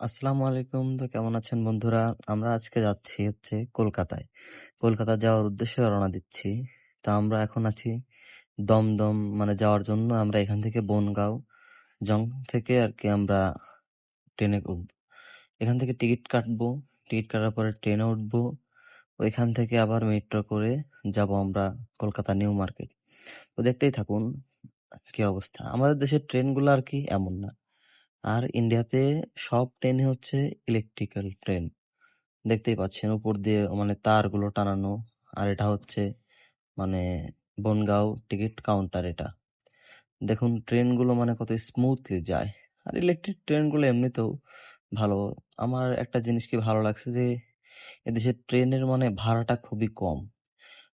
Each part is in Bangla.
আসসালামু আলাইকুম। তো কেমন আছেন বন্ধুরা? আমরা আজকে যাচ্ছি হচ্ছে কলকাতায়। কলকাতা যাওয়ার উদ্দেশ্যে রওনা দিচ্ছি। তা আমরা এখন আছি দমদম মানে যাওয়ার জন্য আমরা এখান থেকে বনগাঁও জং থেকে আর কি আমরা ট্রেনে উঠব। এখান থেকে টিকিট কাটবো। টিকিট কাটার পরে ট্রেনে উঠবো। ওইখান থেকে আবার মেট্রো করে যাব আমরা কলকাতা নিউ মার্কেট। তো দেখতেই থাকুন কি অবস্থা। আমাদের দেশের ট্রেনগুলো আর কি এমন না। আর ইন্ডিয়াতে সব ট্রেনই হচ্ছে ইলেকট্রিক্যাল ট্রেন দেখতেই পাচ্ছেন, উপর দিয়ে মানে তারগুলো টানানো, আর এটা হচ্ছে মানে বনগাঁও টিকিট কাউন্টার এটা। দেখুন ট্রেনগুলো মানে কত স্মুথলি যায়। আর ইলেকট্রিক ট্রেনগুলো এমনিতেও ভালো। আমার একটা জিনিস কি ভালো লাগছে যে, এদেশের ট্রেনের মানে ভাড়াটা খুবই কম।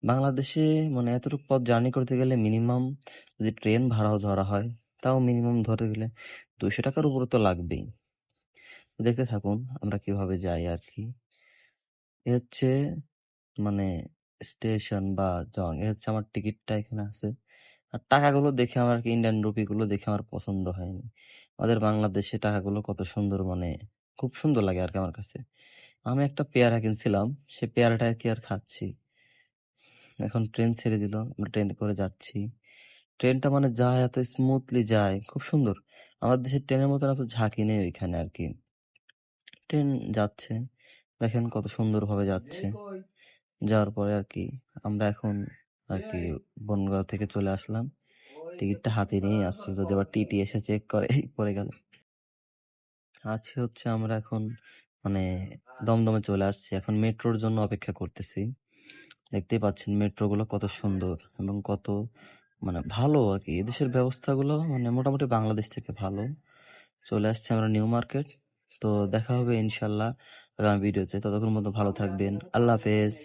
বাংলাদেশে মানে এতটুকু পথ জার্নি করতে গেলে মিনিমাম যদি ট্রেন ভাড়াও ধরা হয় তাও মিনিমাম ধরে গেলে দুইশো টাকার উপরে তো লাগবেই। দেখতে থাকুন আমরা কীভাবে যাই আর কি। এ হচ্ছে মানে স্টেশন বা জং, এ হচ্ছে আমার টিকিটটা এখানে আছে। আর টাকাগুলো দেখে আমার কি ইন্ডিয়ান রুপিগুলো দেখে আমার পছন্দ হয়নি। আমাদের বাংলাদেশে টাকাগুলো কত সুন্দর মানে খুব সুন্দর লাগে আর কি আমার কাছে। আমি একটা পেয়ারা কিনছিলাম, সে পেয়ারাটা কি আর খাচ্ছি। এখন ট্রেন ছেড়ে দিল, আমরা ট্রেন করে যাচ্ছি। ট্রেনটা মানে যায় এত স্মুথলি যায়, খুব সুন্দর। আমাদের দেশের ট্রেনের মতন এত ঝাঁকি নেই ওইখানে আর কি। ট্রেন যাচ্ছে, দেখেন কত সুন্দর ভাবে যাচ্ছে। যাওয়ার পরে আর কি, আমরা এখন আর কি বনগাঁও থেকে চলে আসলাম। টিকিটটা হাতে নিয়ে আসছে, যদি আবার টিটি এসে চেক করে পরে গেল। আছে হচ্ছে আমরা এখন মানে দমদমে চলে আসছি। এখন মেট্রোর জন্য অপেক্ষা করতেছি। দেখতেই পাচ্ছেন মেট্রো গুলো কত সুন্দর এবং কত মানে ভালো আর কি এদেশের ব্যবস্থাগুলো মানে মোটামুটি বাংলাদেশ থেকে ভালো। চলে আসছে আমরা নিউ মার্কেট। তো দেখা হবে ইনশাল্লাহ আগামী ভিডিওতে। ততক্ষণ মতো ভালো থাকবেন। আল্লাহ হাফেজ।